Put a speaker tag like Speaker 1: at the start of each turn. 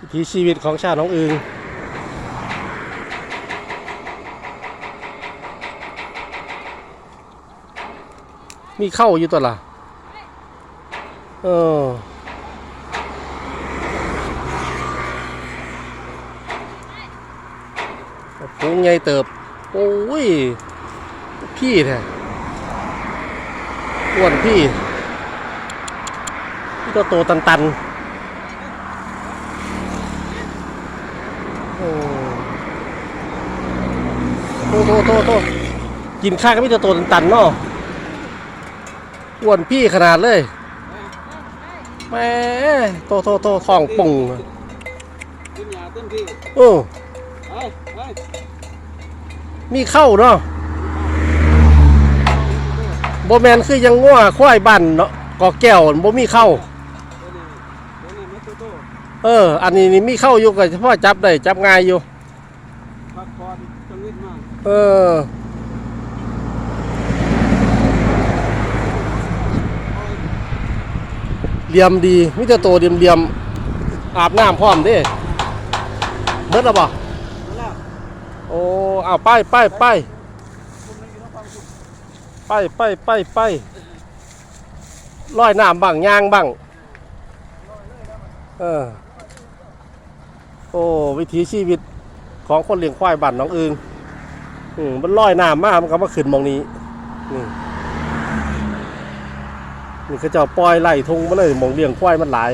Speaker 1: วิถีชีวิตของชาวน้องอึงมีเข้าอยู่ตัวละเออปูงใหญ่เติบ โอ้ย พี่แท้อ้วนพี่ พี่ตัวโตตันตันๆ โอ้โตโตโตโตกินข้าวก็มีแต่โตตันตันๆเนาะอ้วนพี่ขนาดเลยแหม่โตโตโตท้องปุ่ง
Speaker 2: กินยาเต็มที่
Speaker 1: โอ้
Speaker 2: ไปไป
Speaker 1: มีเข้าเนาะโบแมนคือยังง่วควายบันเนาะกอแก้วบ่มีเข้า
Speaker 2: ตัวนี้ตัวนี้มันโตโต
Speaker 1: เออ อันนี้นี่มีเข้าอยู่ก็เฉพาะจับได้จับง่ายอยู่
Speaker 2: พักผ่อนจังนิดมาก
Speaker 1: เออ เหลี่ยมดีมิแต่โตวเหลี่ยมเหลี่ยมๆอาบน้ำพร้อมเด้เบิดแล้วบ่
Speaker 2: แล้ว
Speaker 1: โอ้เอาไปไปไป
Speaker 2: คุณไม่กินน้ำฟังคุณ
Speaker 1: ไปไปไปไปลอยน้ำบ้างย่างบ้างเออ โอ้วิถีชีวิตของคนเลี้ยงควายบ้านน้องอึงอืมมันลอยน้ำมากมันก็มาขึ้นมองนี้นี่นี่เขาเจะปล่อยไล่ทงมาเลยมองเลี้ยงควายมันหลาย